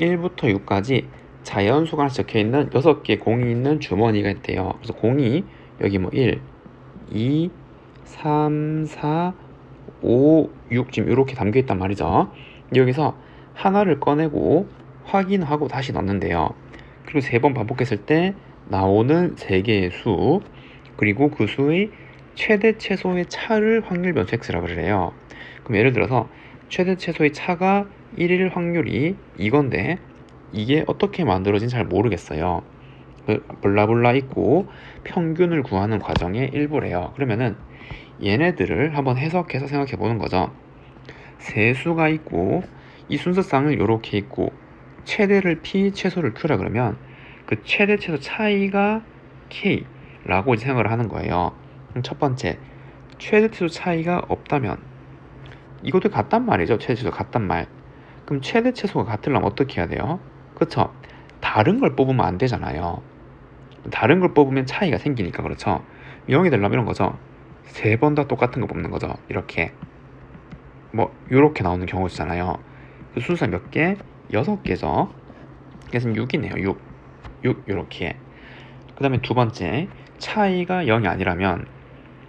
1부터 6까지 자연 수가 하나씩 적혀 있는 6개 공이 있는 주머니가 있대요. 그래서 공이 여기 뭐 1, 2, 3, 4, 5, 6 지금 이렇게 담겨 있단 말이죠. 여기서 하나를 꺼내고 확인하고 다시 넣는데요. 그리고 세 번 반복했을 때 나오는 세 개의 수 그리고 그 수의 최대 최소의 차를 확률 변수 x라고 그래요. 그럼 예를 들어서 최대 최소의 차가 1일 확률이 이건데 이게 어떻게 만들어진지 잘 모르겠어요. 그 블라블라 있고 평균을 구하는 과정의 일부래요. 그러면은 얘네들을 한번 해석해서 생각해 보는 거죠. 세 수가 있고 이 순서상을 이렇게 있고 최대를 p, 최소를 q라 그러면 그 최대 최소 차이가 k라고 생각을 하는 거예요. 그럼 첫 번째 최대 최소 차이가 없다면 이것도 같단 말이죠. 최대 최소 같단 말. 그럼 최대 최소가 같으려면 어떻게 해야 돼요? 그쵸? 다른 걸 뽑으면 안 되잖아요. 다른 걸 뽑으면 차이가 생기니까 그렇죠. 0이 되려면 이런 거죠. 세 번 다 똑같은 거 뽑는 거죠. 이렇게. 뭐 이렇게 나오는 경우 있잖아요. 그 순서 몇 개? 여섯 개죠. 그래서 6이네요. 6. 6 이렇게. 그 다음에 두 번째 차이가 0이 아니라면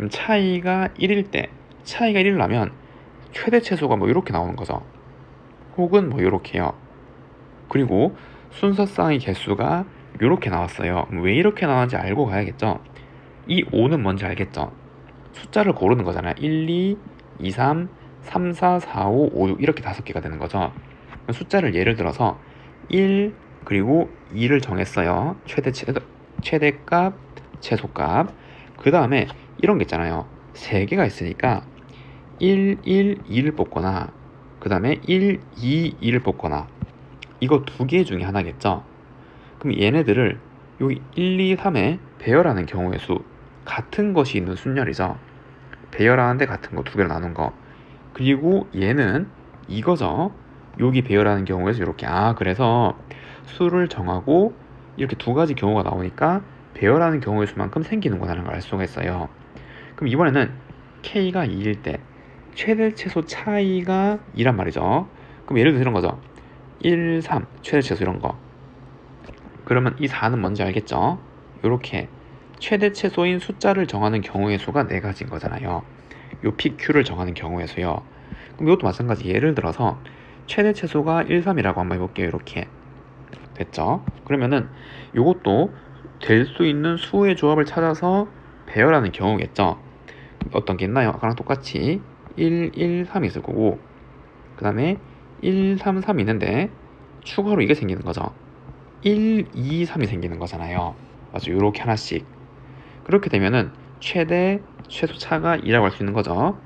차이가 1일 때 차이가 1이라면 최대 최소가 뭐 이렇게 나오는 거죠. 혹은 뭐 이렇게요. 그리고 순서상의 개수가 이렇게 나왔어요. 왜 이렇게 나왔는지 알고 가야겠죠. 이 5는 뭔지 알겠죠. 숫자를 고르는 거잖아요. 1, 2, 2, 3, 3, 4, 4, 5, 5, 6 이렇게 다섯 개가 되는 거죠. 숫자를 예를 들어서 1 그리고 2를 정했어요. 최대 최대 최대값, 최소값. 그 다음에 이런 게 있잖아요. 세 개가 있으니까 1, 1, 2를 뽑거나 그 다음에 1, 2, 2를 뽑거나 이거 두 개 중에 하나겠죠. 그럼 얘네들을 여기 1, 2, 3에 배열하는 경우의 수 같은 것이 있는 순열이죠. 배열하는데 같은 거 두 개로 나눈 거. 그리고 얘는 이거죠. 여기 배열하는 경우에서 이렇게 아 그래서 수를 정하고 이렇게 두 가지 경우가 나오니까 배열하는 경우의 수만큼 생기는구나라는 걸 알 수가 있어요. 그럼 이번에는 k가 2일 때 최대 최소 차이가 2란 말이죠. 그럼 예를 들어 이런 거죠. 1, 3 최대 최소 이런 거. 그러면 이 4는 뭔지 알겠죠? 이렇게 최대 최소인 숫자를 정하는 경우의 수가 네 가지인 거잖아요. 요 PQ를 정하는 경우의 수요. 그럼 이것도 마찬가지 예를 들어서 최대 최소가 1, 3이라고 한번 해볼게요. 이렇게 됐죠? 그러면은 이것도 될 수 있는 수의 조합을 찾아서 배열하는 경우겠죠? 어떤 게 있나요? 아까랑 똑같이 1, 1, 3이 있을 거고 그 다음에 1, 3, 3이 있는데 추가로 이게 생기는 거죠. 1, 2, 3이 생기는 거잖아요. 맞죠? 이렇게 하나씩. 그렇게 되면은 최대 최소 차가 2라고 할 수 있는 거죠.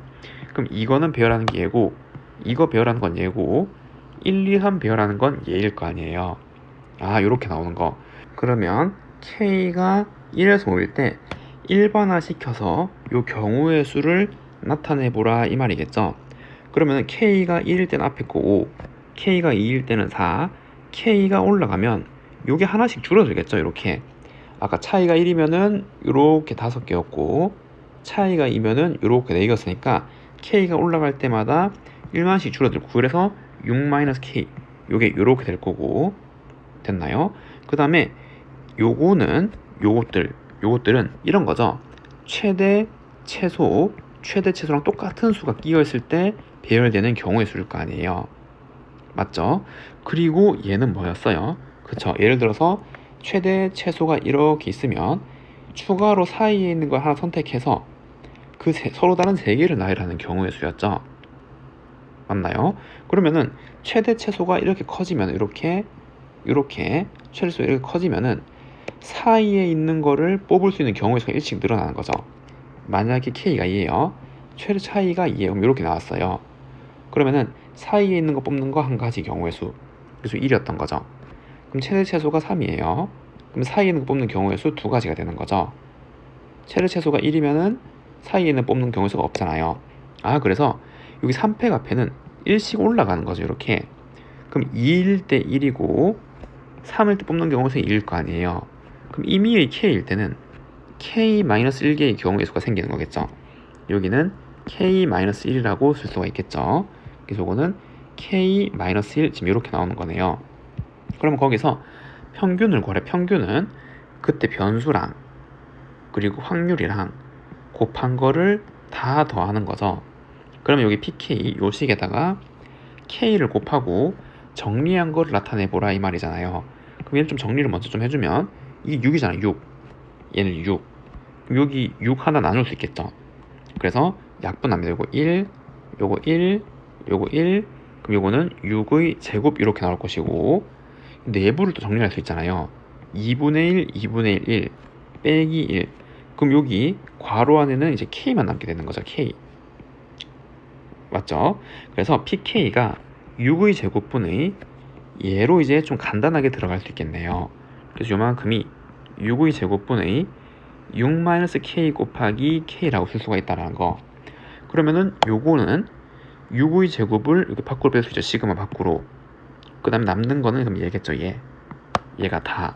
그럼 이거는 배열하는 게 얘고 이거 배열하는 건 얘고 1, 2, 3 배열하는 건 얘일 거 아니에요. 아, 이렇게 나오는 거. 그러면 K가 1에서 5일 때 일반화 시켜서 요 경우의 수를 나타내 보라 이 말이겠죠. 그러면 K가 1일 때는 앞에 거 5, K가 2일 때는 4, K가 올라가면 요게 하나씩 줄어들겠죠. 이렇게. 아까 차이가 1이면은 이렇게 다섯 개였고 차이가 2면은 이렇게 네 개였으니까 K가 올라갈 때마다 1만씩 줄어들고 그래서 6-K 요게 이렇게 될 거고 됐나요? 그 다음에 요거는 요것들 요것들은 이런 거죠. 최대 최소 최대 최소랑 똑같은 수가 끼어 있을 때 배열되는 경우의 수일 거 아니에요. 맞죠? 그리고 얘는 뭐였어요? 그쵸? 예를 들어서 최대 최소가 이렇게 있으면 추가로 사이에 있는 걸 하나 선택해서 그 세, 서로 다른 세 개를 나열하는 경우의 수였죠. 맞나요? 그러면은 최대 최소가 이렇게 커지면 이렇게 이렇게 최소 이렇게 커지면은 사이에 있는 거를 뽑을 수 있는 경우의 수가 일씩 늘어나는 거죠. 만약에 k가 2예요. 최대 차이가 2예요. 그럼 이렇게 나왔어요. 그러면은 사이에 있는 거 뽑는 거 한 가지 경우의 수. 그래서 1이었던 거죠. 그럼 최대 최소가 3이에요. 그럼 사이에 있는 거 뽑는 경우의 수 두 가지가 되는 거죠. 최대 최소가 1이면은 사이에 있는 뽑는 경우의 수가 없잖아요. 아, 그래서 여기 3팩 앞에는 1씩 올라가는 거죠. 이렇게. 그럼 2일 때 1이고 3일 때 뽑는 수가 2일 거 아니에요. 그럼 임의의 k일 때는 k-1개의 경우의 수가 생기는 거겠죠. 여기는 k-1이라고 쓸 수가 있겠죠. 그래서 이거는 k-1 지금 이렇게 나오는 거네요. 그러면 거기서 평균을 구하래. 평균은 그때 변수랑 그리고 확률이랑 곱한 거를 다 더하는 거죠. 그러면 여기 pk 요 식에다가 k를 곱하고 정리한 거를 나타내 보라 이 말이잖아요. 그럼 얘를 좀 정리를 먼저 좀 해주면 이 6이잖아 6. 얘는 6. 그럼 여기 6 하나 나눌 수 있겠죠. 그래서 약분합니다. 요거 1, 요거 1, 요거 1. 그럼 요거는 6의 제곱 이렇게 나올 것이고 내부를 또 정리할 수 있잖아요. 2분의 1, 2분의 1, 1 빼기 1. 그럼 여기 괄호 안에는 이제 k만 남게 되는 거죠. k. 맞죠? 그래서 pk가 6의 제곱분의 얘로 이제 좀 간단하게 들어갈 수 있겠네요. 그래서 요만큼이 6의 제곱분의 6-k 곱하기 k라고 쓸 수가 있다는 거. 그러면은 요거는 6의 제곱을 이렇게 밖으로 뺄 수 있죠. 시그마 밖으로. 그 다음에 남는 거는 그럼 얘겠죠. 얘. 얘가 다.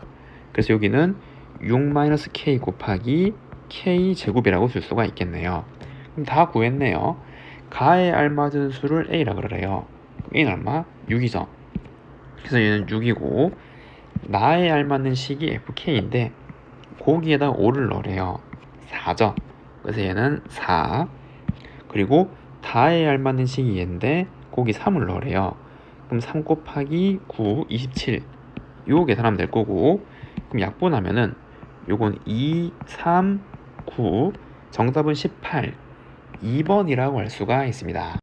그래서 여기는 6-k 곱하기 k 제곱이라고 쓸 수가 있겠네요. 그럼 다 구했네요. 가에 알맞은 수를 a라 그래요. a는 얼마? 6이죠. 그래서 얘는 6이고 나에 알맞는 식이 fk인데 거기에다 5를 넣으래요. 4죠. 그래서 얘는 4. 그리고 다에 알맞는 식이 얘인데 거기 3을 넣으래요. 그럼 3 곱하기 9, 27. 요 계산하면 될 거고 그럼 약분하면은 요건 2, 3, 9 정답은 18 2번이라고 할 수가 있습니다.